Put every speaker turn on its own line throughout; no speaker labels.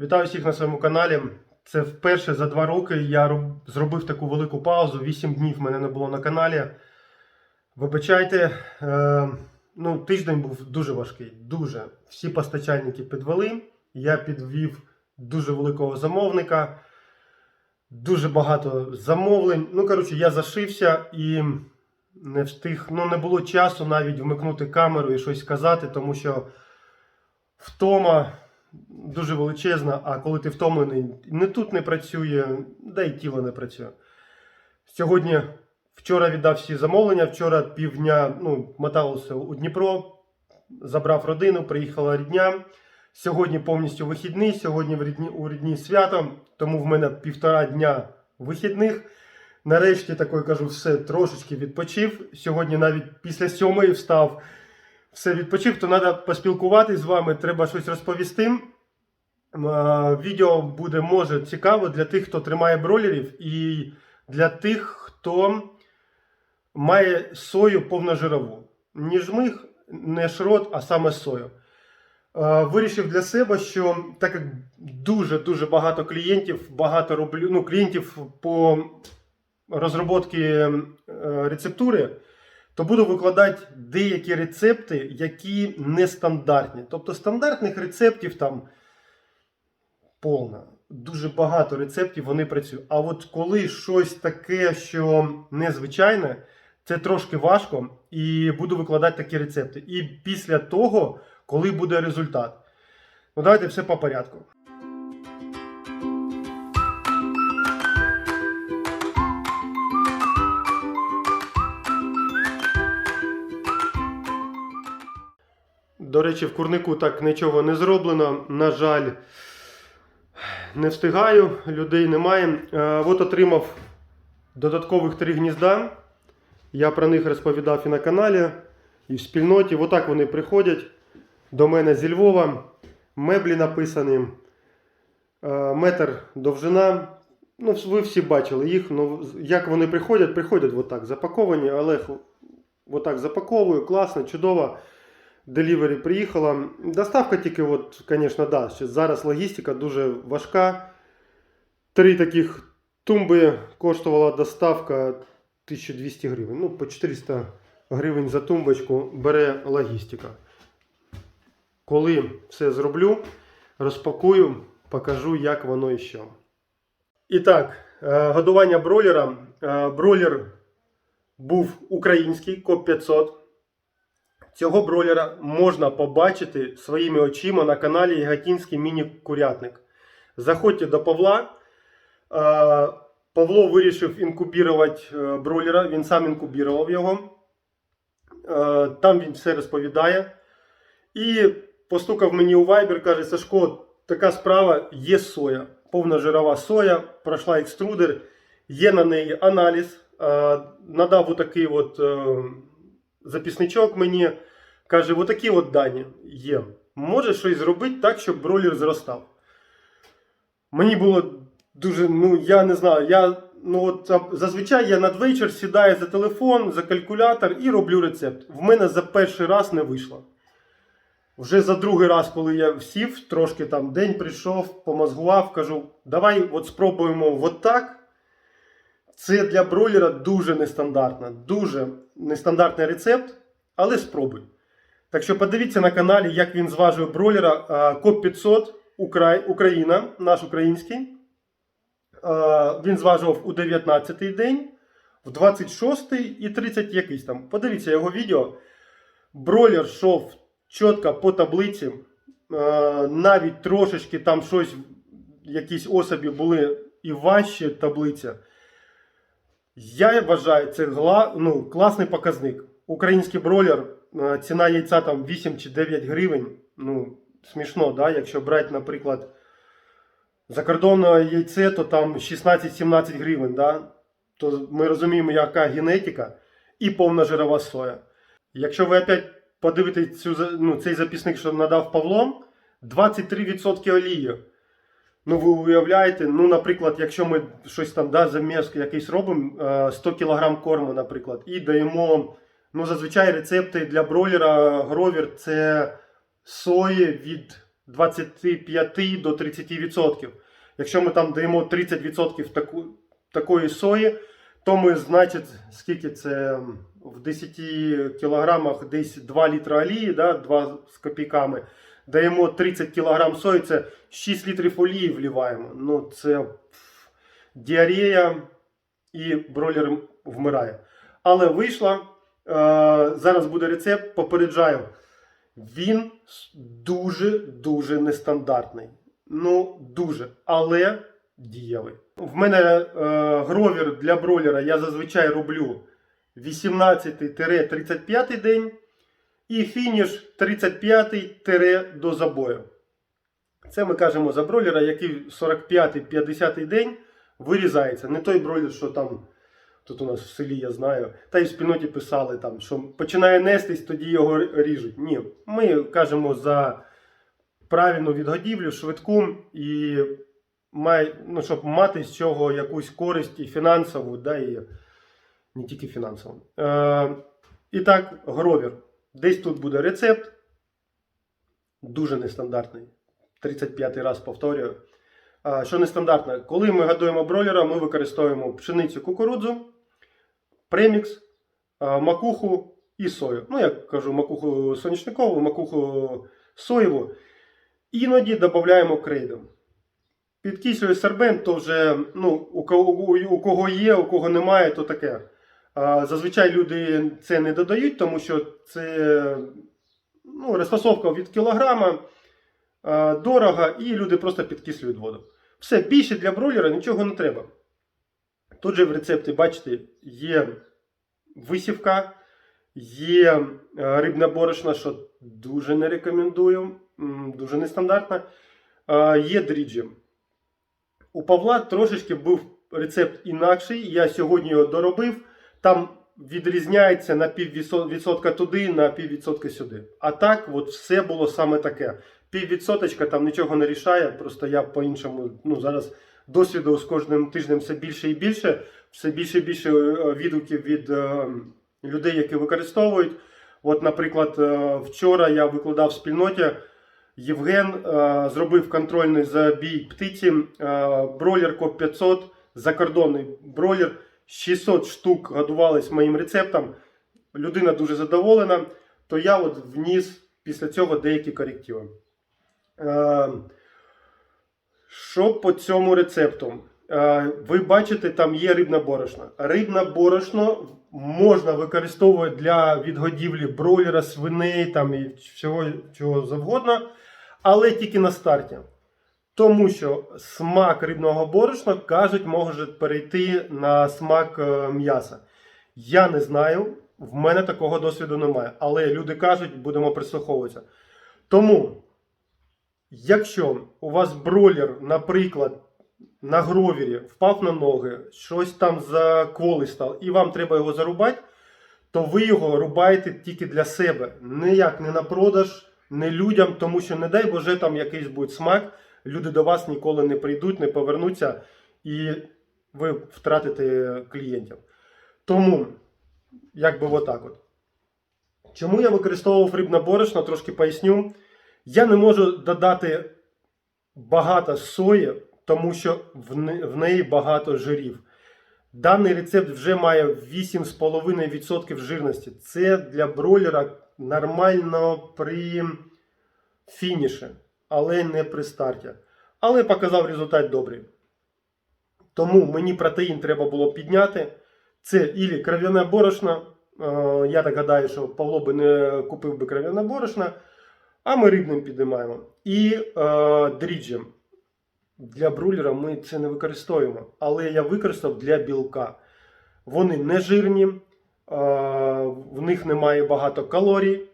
Вітаю всіх на своєму каналі. Це вперше за два роки я зробив таку велику паузу. Вісім днів мене не було на каналі. Вибачайте, е, ну, тиждень був дуже важкий. Дуже. Всі постачальники підвели. Я підвів дуже великого замовника. Дуже багато замовлень. Ну, коротше, я зашився і не встиг. Ну, не було часу навіть вмикнути камеру і щось сказати, тому що втома дуже величезна, а коли ти втомлений, не тут не працює, да й тіло не працює. Сьогодні, вчора віддав всі замовлення, вчора півдня ну, мотався у Дніпро, забрав родину, приїхала рідня. Сьогодні повністю вихідний, сьогодні в рідні, у рідні свято, тому в мене півтора дня вихідних. Нарешті такой кажу, все трошечки відпочив. Сьогодні навіть після сьомої встав, все відпочив, то треба поспілкуватись з вами, треба щось розповісти. Е, Відео буде може цікаво для тих, хто тримає бролерів, і для тих, хто має сою повножирову. Не жмих, не шрот, а саме сою. Е, Вирішив для себе, що так як дуже-дуже багато клієнтів, багато роблю, ну, клієнтів по розробки е, рецептури, то буду викладати деякі рецепти, які нестандартні. Тобто стандартних рецептів там повна. Дуже багато рецептів вони працюють. А от коли щось таке, що незвичайне, це трошки важко, і буду викладати такі рецепти. І після того, коли буде результат. Ну, давайте все по порядку. До речі, в курнику так нічого не зроблено. На жаль, не встигаю, людей немає. Е, от отримав додаткових три гнізда. Я про них розповідав і на каналі, і в спільноті. Отак вони приходять до мене зі Львова. Меблі написані. Е, Метр довжина. Ну, ви всі бачили їх. Ну, як вони приходять, приходять отак запаковані. Олег отак запаковую, класно, чудово. Делівері приїхала. Доставка тільки, от, звісно, да, зараз логістика дуже важка. Три таких тумби коштувала доставка 1200 гривень. Ну, по 400 гривень за тумбочку бере логістика. Коли все зроблю, розпакую, покажу, як воно і що. І так, е, годування бройлера. Е, Бройлер був український, КОП 500. Цього бройлера можна побачити своїми очима на каналі Яготінський міні-курятник. Заходьте до Павла. Е, Павло вирішив інкубірувати е, бройлера, він сам інкубірував його. Е, Там він все розповідає. І постукав мені у Viber, каже: Сашко, така справа, є соя. Повна жирова соя, пройшла екструдер, є на неї аналіз. Надав отакий от записничок мені. Каже, отакі от дані є. Може щось зробити так, щоб бройлер зростав. Мені було дуже, ну я не знаю, я ну от зазвичай я надвечір сідаю за телефон, за калькулятор і роблю рецепт. В мене за перший раз не вийшло. Вже за другий раз, коли я сів, трошки там день прийшов, помозгував, кажу, давай от спробуємо от так. Це для бройлера дуже нестандартно, дуже нестандартний рецепт, але спробуй. Так що подивіться на каналі, як він зважує бройлера КОП 500 Укра... Україна, наш український. Він зважував у 19-й день, в 26-й і 30 якийсь там. Подивіться його відео. Бройлер йшов чітко по таблиці. Навіть трошечки там щось, якісь особі були і важче таблиця. Я вважаю, це ну, класний показник. Український бройлер, е, ціна яйця там 8 чи 9 гривень. Ну, смішно, да? якщо брати, наприклад, закордонне яйце, то там 16-17 гривень. Да? То ми розуміємо, яка генетика і повна жирова соя. Якщо ви опять подивитесь цю, ну, цей записник, що надав Павло, 23% олії. Ну, ви уявляєте, ну, наприклад, якщо ми щось там да, заміс якийсь робимо, е, 100 кг корму, наприклад, і даємо, ну, зазвичай рецепти для бройлера Гровер це сої від 25 до 30%. Якщо ми там даємо 30% таку, такої сої, то ми, значить, скільки це в 10 кілограмах десь 2 літра олії, да, 2 з копійками. Даємо 30 кілограм сої, це 6 літрів олії вливаємо. Ну, це діарея і бройлер вмирає. Але вийшла. Е, зараз буде рецепт, попереджаю. Він дуже-дуже нестандартний. Ну, дуже. Але дієвий. В мене е, гровір для бройлера я зазвичай роблю 18-35 день. І фініш 35 до забою. Це ми кажемо за бройлера, який 45-50 день вирізається. Не той бройлер, що там тут у нас в селі я знаю, та й в спільноті писали, там, що починає нестись, тоді його ріжуть. Ні, ми кажемо за правильну відгодівлю, швидку і май, ну, щоб мати з цього якусь користь і фінансову, да, і не тільки фінансову. Е, і так, гровір. Десь тут буде рецепт. Дуже нестандартний. 35 раз повторюю. Що нестандартно? Коли ми годуємо бройлера, ми використовуємо пшеницю кукурудзу, премікс, макуху і сою. Ну, я кажу, макуху соняшникову, макуху соєву. Іноді додаємо крейду. Підкислює сербент, то вже ну, у, кого, є, у кого немає, то таке. Зазвичай люди це не додають, тому що це ну, розфасовка від кілограма, дорого, і люди просто підкислюють воду. Все, більше для бройлера нічого не треба. Тут же в рецепті, бачите, є висівка, є е, рибна борошна, що дуже не рекомендую, дуже нестандартна. Є дріджі. У Павла трошечки був рецепт інакший. Я сьогодні його доробив. Там відрізняється на піввідсотка туди, на піввідсотка сюди. А так, от все було саме таке. Піввідсоточка там нічого не рішає. Просто я по-іншому ну, зараз досвіду з кожним тижнем все більше і більше, все більше і більше е, відгуків від е, людей, які використовують. От, наприклад, е, вчора я викладав в спільноті. Євген е, зробив контрольний забій птиці, е, бройлер КОП 500, закордонний бройлер. 600 штук годувались моїм рецептом. Людина дуже задоволена, то я от вніс після цього деякі корективи. Е, що по цьому рецепту? Е, ви бачите, там є рибна борошно. Рибне борошно можна використовувати для відгодівлі бройлера, свиней там, і всього чого завгодно, але тільки на старті. Тому що смак рибного борошна, кажуть, може перейти на смак е, м'яса. Я не знаю, в мене такого досвіду немає. Але люди кажуть, будемо прислуховуватися. Тому, якщо у вас бройлер, наприклад, на гровері впав на ноги, щось там закволистав, і вам треба його зарубати, то ви його рубаєте тільки для себе. Ніяк не на продаж, не людям, тому що, не дай Боже, там якийсь буде смак люди до вас ніколи не прийдуть, не повернуться, і ви втратите клієнтів. Тому, як би отак от. Чому я використовував рибне борошно, трошки поясню. Я не можу додати багато сої, тому що в не- в неї багато жирів. Даний рецепт вже має 8,5% жирності. Це для бройлера нормально при фініші але не при старті. Але показав результат добрий. Тому мені протеїн треба було підняти. Це ілі кров'яне борошно. Е, Я так гадаю, що Павло би не купив би кров'яне борошно, а ми рибним підіймаємо. І е, дріджем. Для брулера ми це не використовуємо, але я використав для білка. Вони не жирні, е, в них немає багато калорій,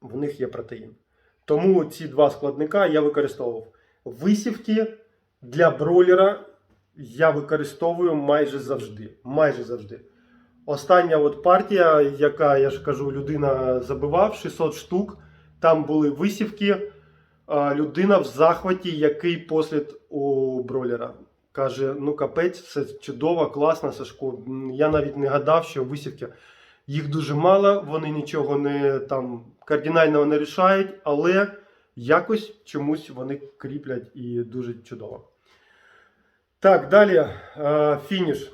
в них є протеїн. Тому ці два складника я використовував. Висівки для бройлера я використовую майже завжди. Майже завжди. Остання от партія, яка, я ж кажу, людина забивав 600 штук. Там були висівки. Людина в захваті, який послід у бройлера. Каже: ну капець, все чудово, класно, Сашко. Я навіть не гадав, що висівки. Їх дуже мало, вони нічого не там кардинального не рішають, але якось чомусь вони кріплять і дуже чудово. Так, далі фініш.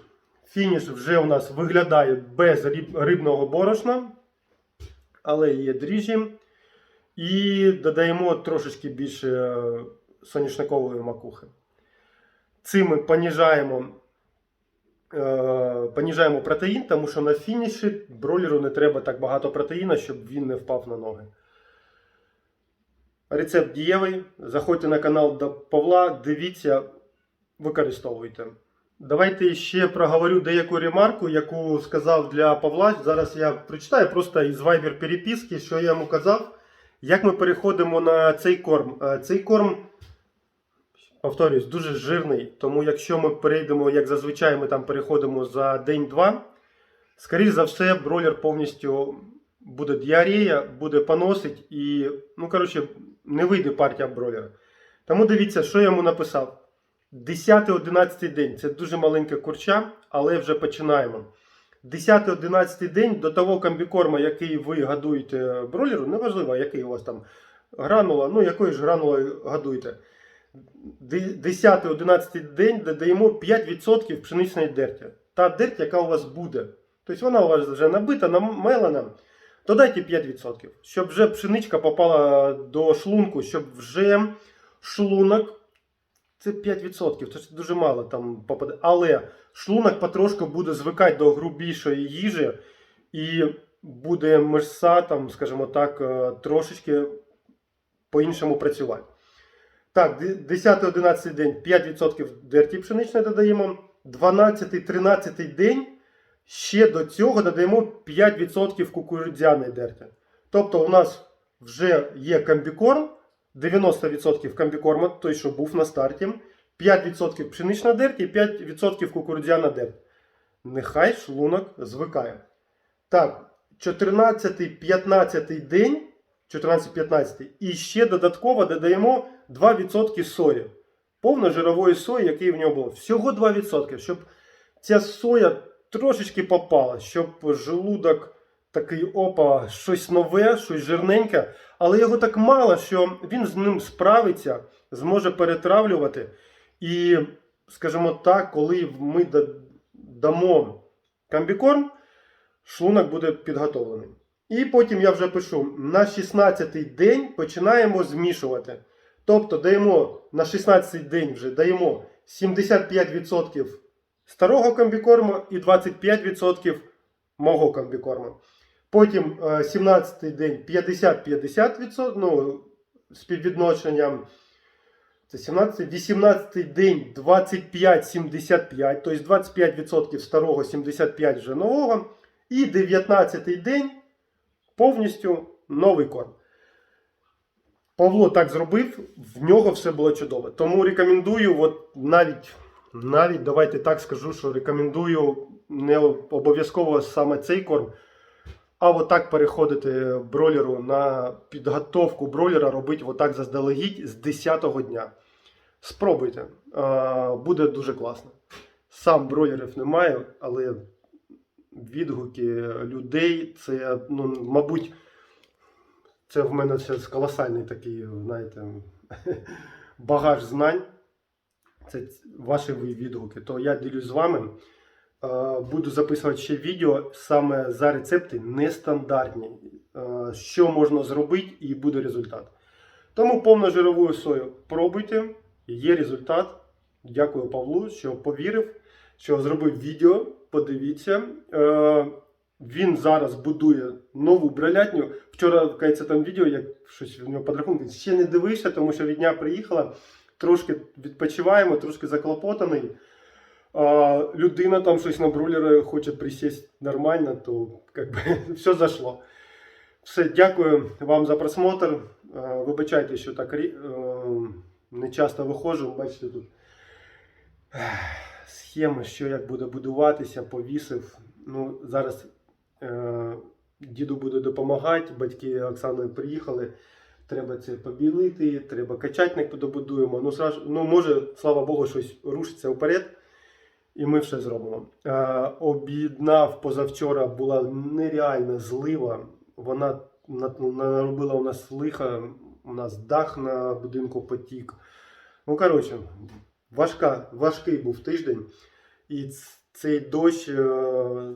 Фініш вже у нас виглядає без риб- рибного борошна, але є дріжджі. І додаємо трошечки більше е, соняшникової макухи. Цим ми поніжаємо, е, поніжаємо протеїн, тому що на фініші бройлеру не треба так багато протеїна, щоб він не впав на ноги. Рецепт дієвий. Заходьте на канал до Павла, дивіться, використовуйте. Давайте ще проговорю деяку ремарку, яку сказав для Павла. Зараз я прочитаю просто із Viber переписки, що я йому казав. Як ми переходимо на цей корм? Е, Цей корм, повторюсь, дуже жирний. Тому якщо ми перейдемо, як зазвичай, ми там переходимо за день-два, скоріш за все, бройлер повністю буде діарея, буде поносить і, ну, коротше, не вийде партія бройлера. Тому дивіться, що я йому написав. 10-11 день це дуже маленька курча, але вже починаємо. 10-11 день до того комбікорма, який ви годуєте бройлеру, неважливо, який у вас там гранула, ну якою ж гранулою годуєте. 10-11 день додаємо 5% пшеничної дерті. Та дерть, яка у вас буде. Тобто вона у вас вже набита, намелена. Додайте 5%, щоб вже пшеничка попала до шлунку, щоб вже шлунок. Це 5%, це дуже мало там попаде. Але шлунок потрошку буде звикати до грубішої їжі і буде мишця, там, скажімо так, е, трошечки по-іншому працювати. Так, 10-11 день 5% дерті пшеничної додаємо. 12-13 день ще до цього додаємо 5% кукурудзяної дерті. Тобто у нас вже є комбікорм, 90% комбікорма, той, що був на старті, 5% пшенична дерть і 5% кукурудзяна дерть. Нехай шлунок звикає. Так, 14-15 день, 14-15, і ще додатково додаємо 2% сої. Повножирової сої, який в нього було. Всього 2%, щоб ця соя трошечки попала, щоб желудок такий опа, щось нове, щось жирненьке, але його так мало, що він з ним справиться, зможе перетравлювати. І, скажімо так, коли ми дамо комбікорм, шлунок буде підготовлений. І потім я вже пишу: на 16-й день починаємо змішувати. Тобто даємо на 16-й день вже даємо 75% старого комбікорму і 25% мого комбікорму. Потім е, 17-й день 50-50%, ну, співвідношенням. Це 17, 18 день 25-75, тобто 25% старого, 75 вже нового. І 19-й день повністю новий корм. Павло так зробив, в нього все було чудово. Тому рекомендую, от навіть, навіть давайте так скажу, що рекомендую не обов'язково саме цей корм, а отак переходити бройлеру на підготовку бройлера, робити отак заздалегідь з 10-го дня. Спробуйте, буде дуже класно. Сам бройлерів немає, але відгуки людей це, ну, мабуть, це в мене це колосальний такий, знаєте, багаж знань. Це ваші відгуки. То я ділюсь з вами. Е, Буду записувати ще відео саме за рецепти нестандартні. Е, Що можна зробити і буде результат. Тому повножирову сою пробуйте, є результат. Дякую Павлу, що повірив, що зробив відео. Подивіться. Е, Він зараз будує нову брилятню. Вчора кажеться, там відео, як щось в нього подрахунки. Ще не дивився, тому що від дня приїхала. Трошки відпочиваємо, трошки заклопотаний. Людина там щось на брулера хоче присесть нормально, то как би, все зашло. Все, дякую вам за просмотр. Вибачайте, що так не часто виходжу. Бачите тут схеми, що як буде будуватися, повісив. Ну, зараз е, діду буде допомагати, батьки Оксани приїхали. Треба це побілити, треба качатник добудуємо. Ну, зразу- ну, може, слава Богу, щось рушиться вперед. І ми все зробимо. Е, об'єднав позавчора була нереальна злива. Вона наробила у нас лиха. у нас дах на будинку потік. Ну, коротше, важка, важкий був тиждень. І цей дощ е,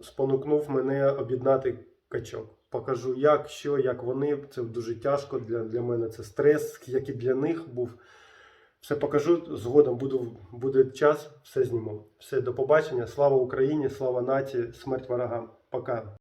спонукнув мене об'єднати качок. Покажу, як, що, як вони. Це дуже тяжко для, для мене. Це стрес, як і для них був. Все покажу згодом. Буду, буде час, все зніму. Все, до побачення. Слава Україні, слава нації, смерть ворогам. Пока.